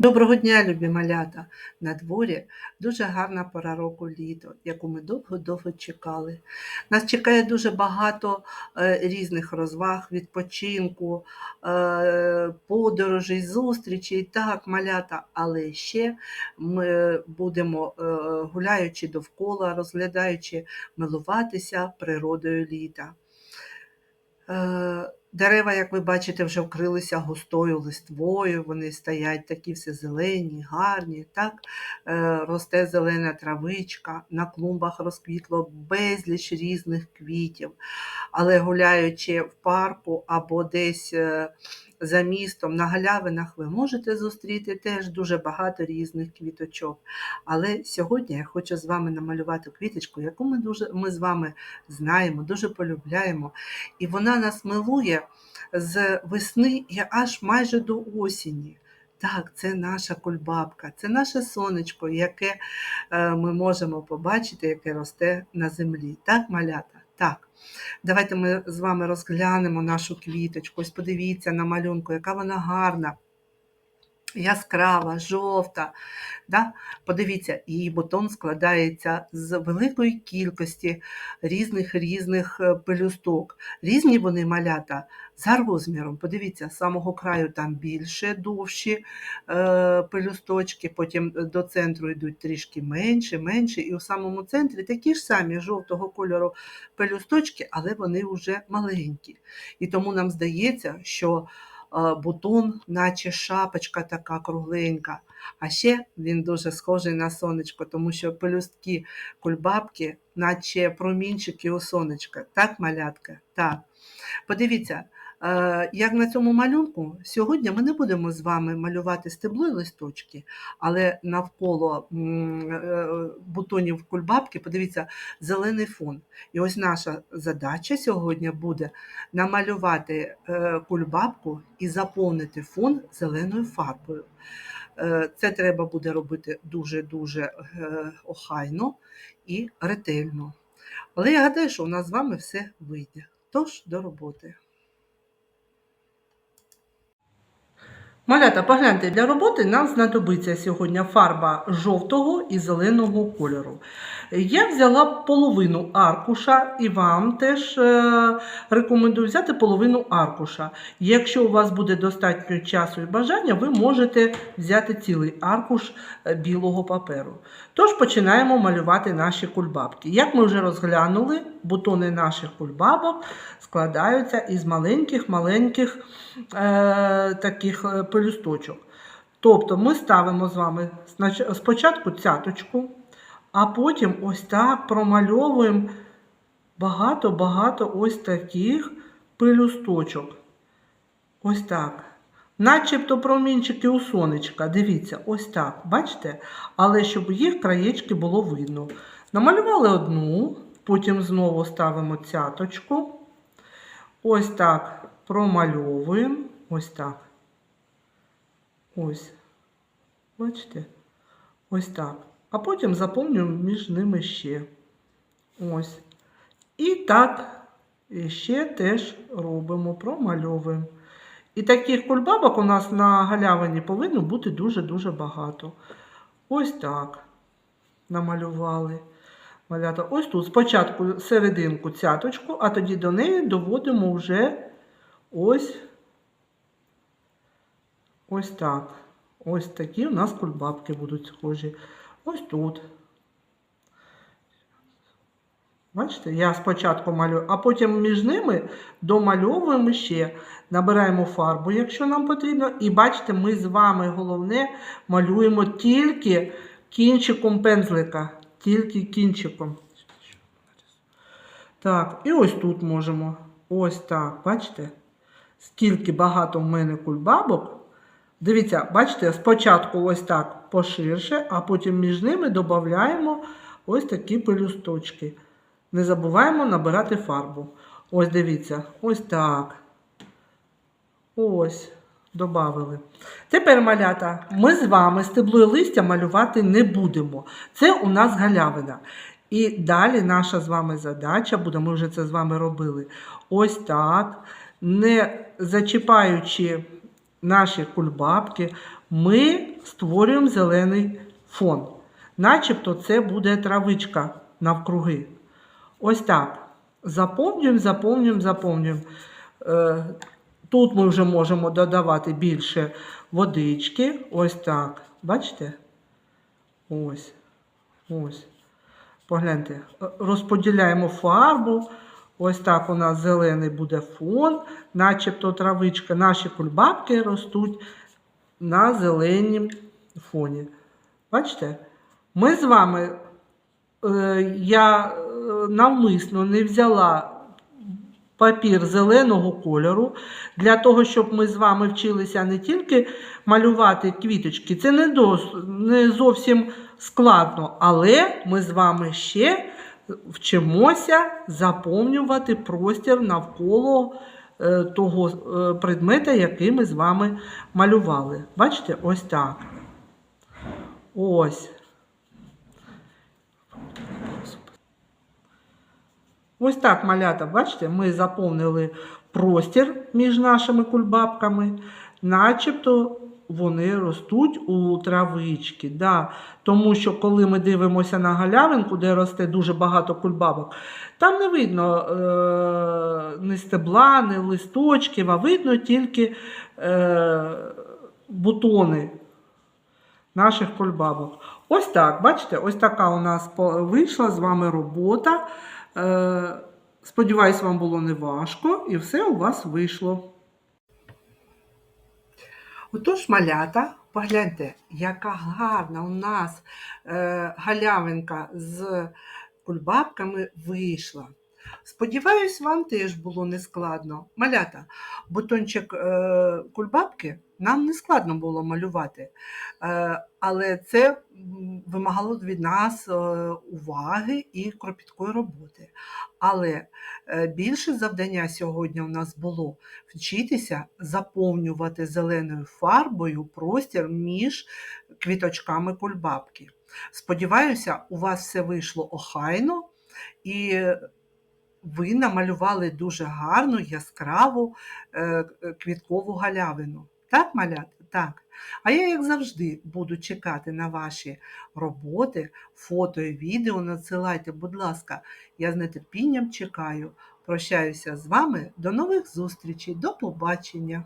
Доброго дня, любі малята! На дворі дуже гарна пора року літо, яку ми довго-довго чекали. Нас чекає дуже багато е, різних розваг, відпочинку, е, подорожей, зустрічей, так, малята, але ще ми будемо, е, гуляючи довкола, розглядаючи, милуватися природою літа. Дерева, як ви бачите, вже вкрилися густою листвою, вони стоять такі все зелені, гарні. Так? Е, Росте зелена травичка, на клумбах розквітло безліч різних квітів. Але гуляючи в парку або десь е, за містом, на галявинах, ви можете зустріти теж дуже багато різних квіточок. Але сьогодні я хочу з вами намалювати квіточку, яку ми, дуже, ми з вами знаємо, дуже полюбляємо. І вона нас милує з весни і аж майже до осені. Так, це наша кульбабка, це наше сонечко, яке е, ми можемо побачити, яке росте на землі. Так, малята? Так. Давайте ми з вами розглянемо нашу квіточку. Ось подивіться на малюнку, яка вона гарна. Яскрава, жовта. Да? Подивіться, її бутон складається з великої кількості різних різних е, пелюсток. Різні вони малята за розміром. Подивіться, з самого краю там більше, довші е, пелюсточки, потім до центру йдуть трішки менше, менше, і у самому центрі такі ж самі жовтого кольору пелюсточки, але вони вже маленькі. І тому нам здається, що е, бутон, наче шапочка така кругленька. А ще він дуже схожий на сонечко, тому що пелюстки кульбабки, наче промінчики у сонечка. Так, малятка? Так. Подивіться, е, як на цьому малюнку, сьогодні ми не будемо з вами малювати стебло і листочки, але навколо е, бутонів кульбабки, подивіться, зелений фон. І ось наша задача сьогодні буде намалювати е, кульбабку і заповнити фон зеленою фарбою. Е, Це треба буде робити дуже-дуже охайно і ретельно. Але я гадаю, що у нас з вами все вийде. Тож до роботи. Малята, погляньте, для роботи нам знадобиться сьогодні фарба жовтого і зеленого кольору. Я взяла половину аркуша і вам теж е, рекомендую взяти половину аркуша. Якщо у вас буде достатньо часу і бажання, ви можете взяти цілий аркуш е, білого паперу. Тож починаємо малювати наші кульбабки. Як ми вже розглянули, бутони наших кульбабок складаються із маленьких-маленьких е, таких е, пелюсточок. Тобто ми ставимо з вами спочатку цяточку, а потім ось так промальовуємо багато-багато ось таких пелюсточок. Ось так. Начебто промінчики у сонечка. Дивіться, ось так. Бачите? Але щоб їх краєчки було видно. Намалювали одну, потім знову ставимо цяточку. Ось так промальовуємо. Ось так. Ось. Бачите? Ось так. А потім заповнюємо між ними ще. Ось. І так ще теж робимо, промальовуємо. І таких кульбабок у нас на галявині повинно бути дуже-дуже багато. Ось так намалювали. Малята. Ось тут спочатку серединку цяточку, а тоді до неї доводимо вже ось ось так. Ось такі у нас кульбабки будуть схожі. Ось тут. Бачите, я спочатку малюю, а потім між ними домальовуємо ще, набираємо фарбу, якщо нам потрібно. І бачите, ми з вами головне малюємо тільки кінчиком пензлика. Тільки кінчиком. Так, і ось тут можемо. Ось так, бачите? Скільки багато в мене кульбабок. Дивіться, бачите, спочатку ось так поширше, а потім між ними додаємо ось такі пелюсточки. Не забуваємо набирати фарбу. Ось дивіться, ось так. Ось, додали. Тепер, малята, ми з вами стебло і листя малювати не будемо. Це у нас галявина. І далі наша з вами задача буде, ми вже це з вами робили. Ось так, не зачіпаючи наші кульбабки, ми створюємо зелений фон. Начебто це буде травичка навкруги. Ось так. Заповнюємо, заповнюємо, заповнюємо. Е, Тут ми вже можемо додавати більше водички. Ось так. Бачите? Ось. Ось. Погляньте, Е, розподіляємо фарбу. Ось так у нас зелений буде фон, начебто травичка. Наші кульбабки ростуть на зеленім фоні. Бачите? Ми з вами, е, я е, навмисно не взяла папір зеленого кольору, для того, щоб ми з вами вчилися не тільки малювати квіточки, це не, зовсім складно, але ми з вами ще вчимося заповнювати простір навколо е, того е, предмета, який ми з вами малювали. Бачите, ось так. Ось. Ось так, малята, бачите, ми заповнили простір між нашими кульбабками, начебто вони ростуть у травички. Да. Тому що коли ми дивимося на галявинку, де росте дуже багато кульбабок, там не видно е- ні стебла, ні листочків, а видно тільки е- бутони наших кульбабок. Ось так, бачите, ось така у нас вийшла з вами робота. Е, Сподіваюсь, вам було не важко і все у вас вийшло. Отож, малята, погляньте, яка гарна у нас е, галявинка з кульбабками вийшла. Сподіваюсь, вам теж було нескладно. Малята, бутончик е, кульбабки нам не складно було малювати, е, але це вимагало від нас е, уваги і кропіткої роботи. Але більше завдання сьогодні у нас було вчитися заповнювати зеленою фарбою простір між квіточками кульбабки. Сподіваюся, у вас все вийшло охайно і ви намалювали дуже гарну яскраву е, е, квіткову галявину. Так, малята? Так. А я, як завжди, буду чекати на ваші роботи, фото і відео. Надсилайте, будь ласка, я з нетерпінням чекаю. Прощаюся з вами. До нових зустрічей. До побачення!